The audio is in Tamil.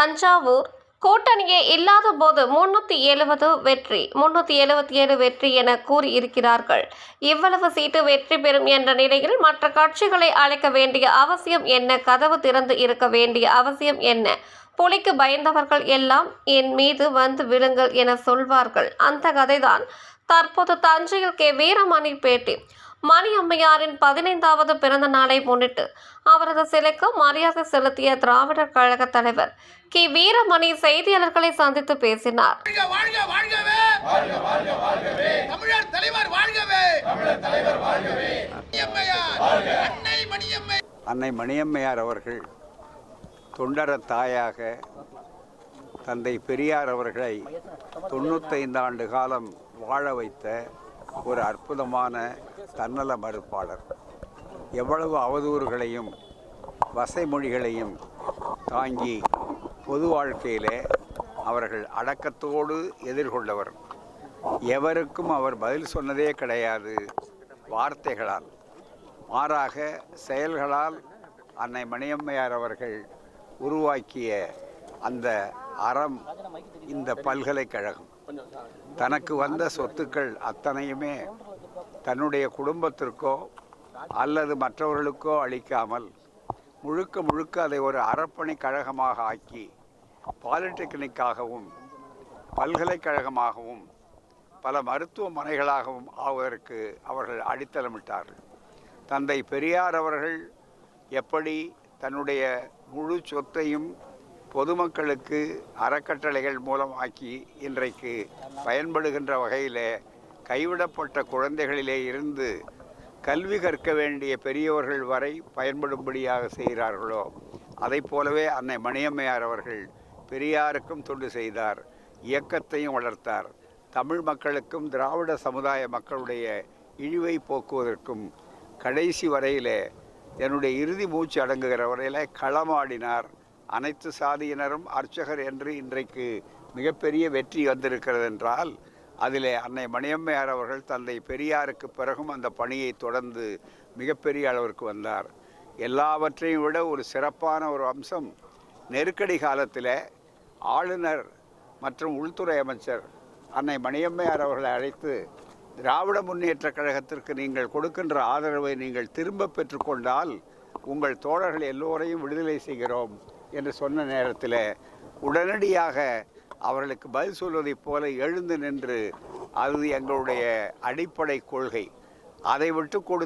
தஞ்சாவூர் கூட்டணியே இல்லாத போது முன்னூத்தி எழுபது வெற்றி முன்னூத்தி எழுபத்தி ஏழு வெற்றி என கூறியிருக்கிறார்கள். இவ்வளவு சீட்டு வெற்றி பெறும் என்ற நிலையில் மற்ற கட்சிகளை அழைக்க வேண்டிய அவசியம் என்ன? கதவு திறந்து இருக்க வேண்டிய அவசியம் என்ன? புலிக்கு பயந்தவர்கள் எல்லாம் என் மீது வந்து விழுங்கள் என சொல்வார்கள். அந்த கதைதான் தற்போது தஞ்சையில் கே. வீரமணி பேட்டி மணி அம்மையாரின் பதினைந்தாவது பிறந்த நாளை முன்னிட்டு அவரது சிலைக்கு மரியாதை செலுத்திய திராவிடர் கழக தலைவர் கி. வீரமணி செய்தியாளர்களை சந்தித்து பேசினார். வாழ்க வாழ்க வாழ்கவே! வாழ்க வாழ்க வாழ்கவே தமிழர் தலைவர் வாழ்கவே! தமிழர் தலைவர் வாழ்கவே மணியம்மையார் அன்னை மணியம்மை அன்னை மணியம்மையார் அவர்கள் தொண்டர தாயாக தந்தை பெரியார் அவர்களை தொண்ணூத்தைந்து ஆண்டு காலம் வாழ வைத்த ஒரு அற்புதமான தன்னல மறுப்பாளர். எவ்வளவு அவதூறுகளையும் வசைமொழிகளையும் தாங்கி பொது வாழ்க்கையிலே அவர்கள் அடக்கத்தோடு எதிர்கொண்டவர். எவருக்கும் அவர் பதில் சொன்னதே கிடையாது. வார்த்தைகளால். மாறாக செயல்களால் அன்னை மணியம்மையார் அவர்கள் உருவாக்கிய அந்த அறம் இந்த பல்கலைக்கழகம். தனக்கு வந்த சொத்துக்கள் அத்தனையுமே தன்னுடைய குடும்பத்திற்கோ அல்லது மற்றவர்களுக்கோ அளிக்காமல் முழுக்க முழுக்க அதை ஒரு அறப்பணி கழகமாக ஆக்கி பாலிடெக்னிக்காகவும் பல்கலைக்கழகமாகவும் பல மருத்துவமனைகளாகவும் ஆவதற்கு அவர்கள் அடித்தளமிட்டார்கள். தந்தை பெரியார் அவர்கள் எப்படி தன்னுடைய முழு சொத்தையும் பொதுமக்களுக்கு அறக்கட்டளைகள் மூலமாக்கி இன்றைக்கு பயன்படுகின்ற வகையில் கைவிடப்பட்ட குழந்தைகளிலே இருந்து கல்வி கற்க வேண்டிய பெரியவர்கள் வரை பயன்படும்படியாக செய்கிறார்களோ அதைப் போலவே அன்னை மணியம்மையார் அவர்கள் பெரியாருக்கும் தொண்டு செய்தார் இயக்கத்தையும் வளர்த்தார். தமிழ் மக்களுக்கும் திராவிட சமுதாய மக்களுடைய இழிவை போக்குவதற்கும் கடைசி வரையில் என்னுடைய இறுதி மூச்சு அடங்குகிற வரையில் களமாடினார் அனைத்து சாதியினரும் அர்ச்சகர் என்று இன்றைக்கு மிகப்பெரிய வெற்றி வந்திருக்கிறது என்றால் அதிலே அன்னை மணியம்மையார் அவர்கள் தந்தை பெரியாருக்கு பிறகும் அந்த பணியை தொடர்ந்து மிகப்பெரிய அளவிற்கு வந்தார். எல்லாவற்றையும் விட ஒரு சிறப்பான ஒரு அம்சம் நெருக்கடி காலத்தில் ஆளுநர் மற்றும் உள்துறை அமைச்சர் அன்னை மணியம்மையார் அவர்களை அழைத்து திராவிட முன்னேற்ற கழகத்திற்கு நீங்கள் கொடுக்கின்ற ஆதரவை நீங்கள் திரும்ப பெற்றுக்கொண்டால் உங்கள் தோழர்கள் எல்லோரையும் விடுதலை செய்கிறோம். என்று சொன்ன நேரத்தில் உடனடியாக அவர்களுக்கு பதில் சொல்வதைப் போல எழுந்து நின்று அது எங்களுடைய அடிப்படை கொள்கை. அதை விட்டு கொடுத்து